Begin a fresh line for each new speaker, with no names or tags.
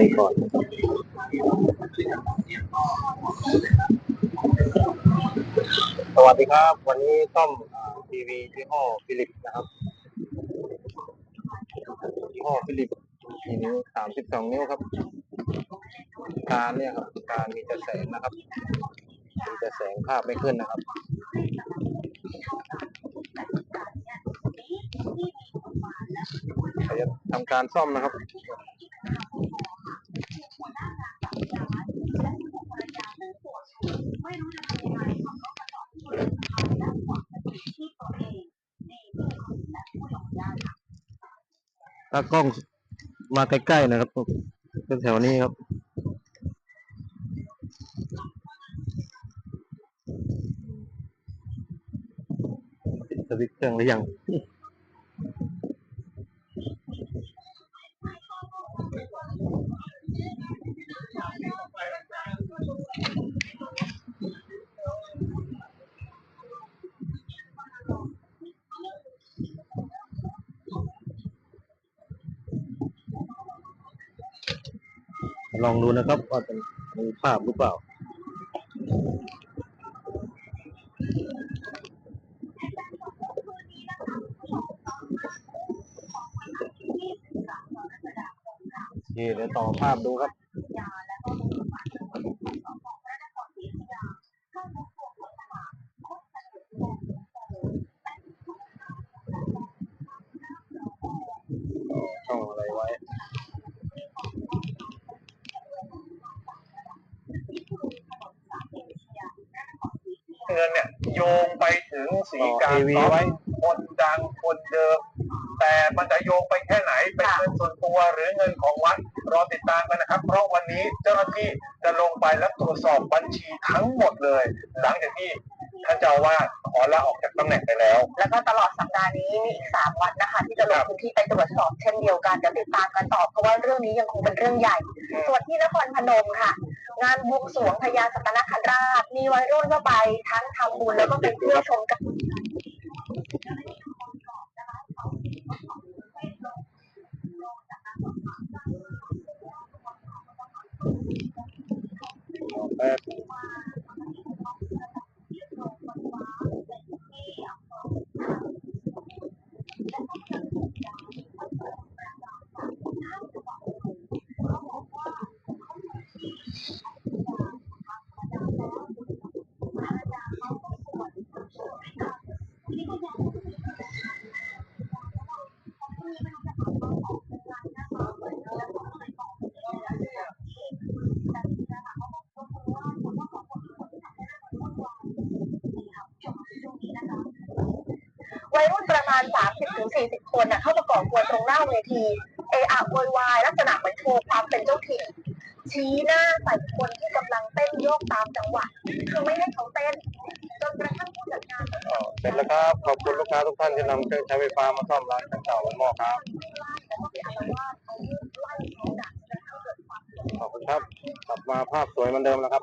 นี้ก่อนสวัสดีครับ วันนี้ซ่อมทีวียี่ห้อฟิลิปนะครับยี่ห้อฟิลิปกี่นิ้วสามสิบสองนิ้วครับ การเนี่ยครับ การมีแต่แสงนะครับ มีแต่แสงภาพไม่ขึ้นนะครับจะทำการซ่อมนะครับ ถ้ากล้องมาใกล้ๆนะครับเป็นแถวนี้ครับสวิตช์เครื่องหรือยัง ลองดูนะครับว่าจะมีภาพหรือเปล่านี่เดี๋ยวต่อภาพดูครับต่อช่องอะไรไว้
เงินเนี่ยโยงไปถึงสีกา
ต่อ AV
ร
ไว้
คนดังคนเดิม แต่มันจะโยงไปแค่ไหนเป็นเงินส่วนตัวหรือเงินของวัดรอติดตามกันนะครับ เพราะวันนี้เจ้าหน้าที่จะลงไปและตรวจสอบบัญชีทั้งหมดเลย หลังจากที่ท่านเจ้าอาวาสขอลาออกจากตำแหน่งไปแล้ว
แล้วก็ตลอดสัปดาห์นี้มีอีกสามวัดนะคะ ที่จะลงพื้นที่ไปตรวจสอบเช่นเดียวกันเดี๋ยวติดตามกันต่อเพราะว่าเรื่องนี้ยังคงเป็นเรื่องใหญ่ ส่วนที่นครพนมค่ะ งานบวงสรวงพญาสัตนคราช มีวัยรุ่นเข้าไปทั้งทำบุญแล้วก็ไปเที่ยวชมกัน วัยรุ่นประมาณ 30-40 คนน่ะเข้ามาก่อกวนตรงหน้าเวทีเออะโวยวายลักษณะเหมือนโชว์ความเป็นเจ้าถิ่นชี้หน้าใส่คนที่กำลังเต้นโยกตามจังหวะคือไม่ให้เขาเต้นจนกระทั่งผู้จัดงาน
อ๋อเสร็จแล้วครับขอบคุณลูกค้าทุกท่านที่นำเครื่องใช้ไฟฟ้ามาซ่อมร้านช่างเก่าวันหม้อครับขอบคุณครับกลับมาภาพสวยเหมือนเดิมแล้วครับ